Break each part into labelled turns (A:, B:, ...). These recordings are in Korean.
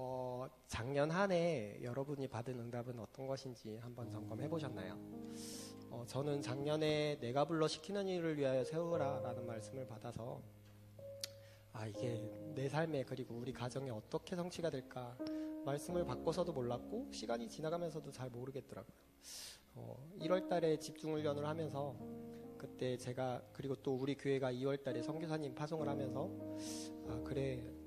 A: 어, 작년 한 해 여러분이 받은 응답은 어떤 것인지 한번 점검해 보셨나요? 어, 저는 작년에 내가 불러 시키는 일을 위하여 세우라라는 말씀을 받아서 아 이게 내 삶에 그리고 우리 가정에 어떻게 성취가 될까 말씀을 받고서도 몰랐고 시간이 지나가면서도 잘 모르겠더라고요. 어, 1월달에 집중 훈련을 하면서 그때 제가 그리고 또 우리 교회가 2월달에 선교사님 파송을 하면서 아 그래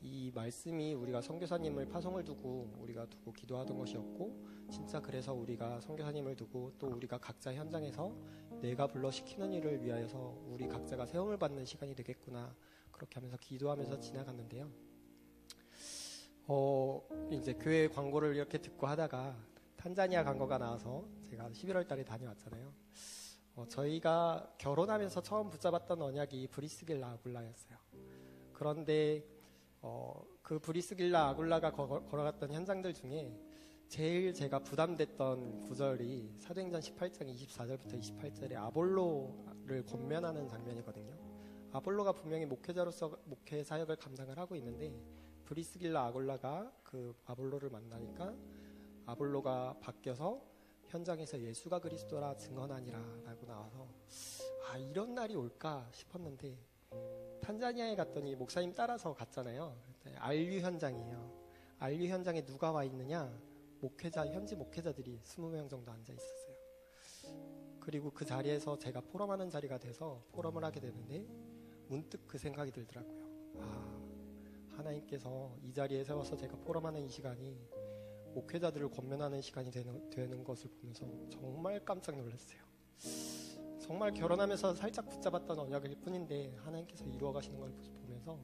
A: 이 말씀이 우리가 선교사님을 파송을 두고 우리가 두고 기도하던 것이었고 진짜 그래서 우리가 선교사님을 두고 또 우리가 각자 현장에서 내가 불러 시키는 일을 위하여서 우리 각자가 세움을 받는 시간이 되겠구나 그렇게 하면서 기도하면서 지나갔는데요. 어 이제 교회 광고를 이렇게 듣고 하다가 탄자니아 광고가 나와서 제가 11월 달에 다녀왔잖아요. 어, 저희가 결혼하면서 처음 붙잡았던 언약이 브리스길라 아굴라였어요. 그런데 어, 그 브리스길라 아굴라가 거- 걸어갔던 현장들 중에 제일 제가 부담됐던 구절이 사도행전 18장 24절부터 28절에 아볼로를 권면하는 장면이거든요. 아볼로가 분명히 목회자로서 목회 사역을 감당을 하고 있는데 브리스길라 아굴라가 그 아볼로를 만나니까 아볼로가 바뀌어서 현장에서 예수가 그리스도라 증언하니라 라고 나와서 아 이런 날이 올까 싶었는데 탄자니아에 갔더니 목사님 따라서 갔잖아요. 알류 현장이에요. 알류 현장에 누가 와 있느냐? 목회자 현지 목회자들이 20명 정도 앉아 있었어요. 그리고 그 자리에서 제가 포럼하는 자리가 돼서 포럼을 하게 되는데 문득 그 생각이 들더라고요. 아 하나님께서 이 자리에 세워서 제가 포럼하는 이 시간이 목회자들을 권면하는 시간이 되는, 되는 것을 보면서 정말 깜짝 놀랐어요. 정말 결혼하면서 살짝 붙잡았던 언약일 뿐인데 하나님께서 이루어 가시는 걸 보면서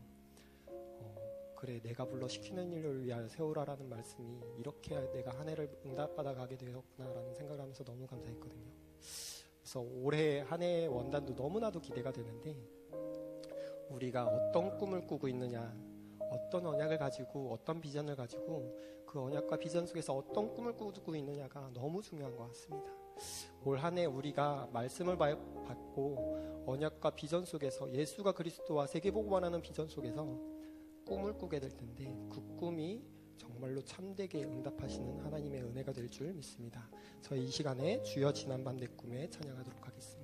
A: 어, 그래 내가 불러 시키는 일을 위하여 세우라라는 말씀이 이렇게 내가 한 해를 응답받아 가게 되었구나라는 생각을 하면서 너무 감사했거든요. 그래서 올해 한 해의 원단도 너무나도 기대가 되는데 우리가 어떤 꿈을 꾸고 있느냐 어떤 언약을 가지고 어떤 비전을 가지고 그 언약과 비전 속에서 어떤 꿈을 꾸고 있느냐가 너무 중요한 것 같습니다. 올 한 해 우리가 말씀을 바- 받고 언약과 비전 속에서 예수가 그리스도와 세계복음화하는 비전 속에서 꿈을 꾸게 될 텐데 그 꿈이 정말로 참되게 응답하시는 하나님의 은혜가 될 줄 믿습니다. 저희 이 시간에 주여 지난밤 내 꿈에 찬양하도록 하겠습니다.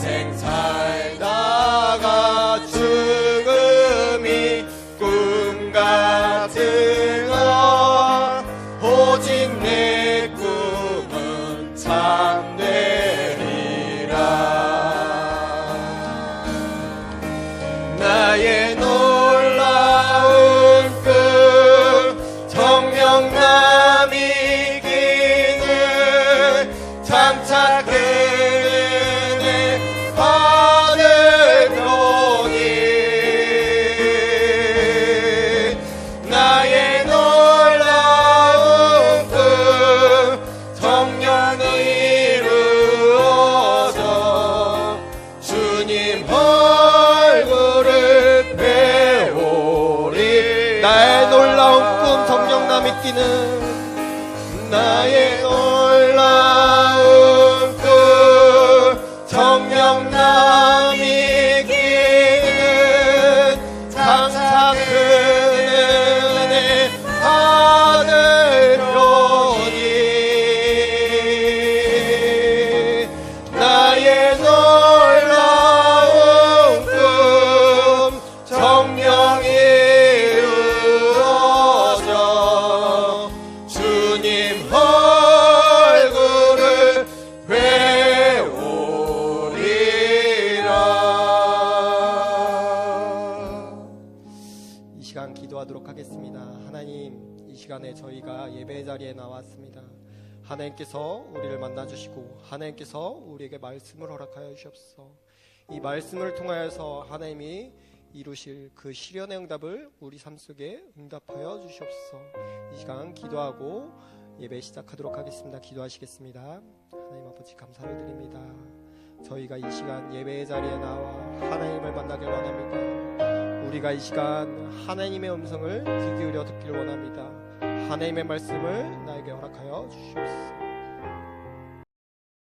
B: sing time. 믿기는 나의 놀라운 꿈 정령 나
A: 시간에 저희가 예배 자리에 나왔습니다. 하나님께서 우리를 만나 주시고 하나님께서 우리에게 말씀을 허락하여 주옵소서. 이 말씀을 통하여서 하나님이 이루실 그 시련의 응답을 우리 삶 속에 응답하여 주시옵소서. 이 시간 기도하고 예배 시작하도록 하겠습니다. 기도하시겠습니다. 하나님 아버지 감사를 드립니다. 저희가 이 시간 예배의 자리에 나와 하나님을 만나길 원합니다. 우리가 이 시간 하나님의 음성을 귀 기울여 듣기를 원합니다. 하나님의 말씀을 나에게 허락하여 주시옵소서.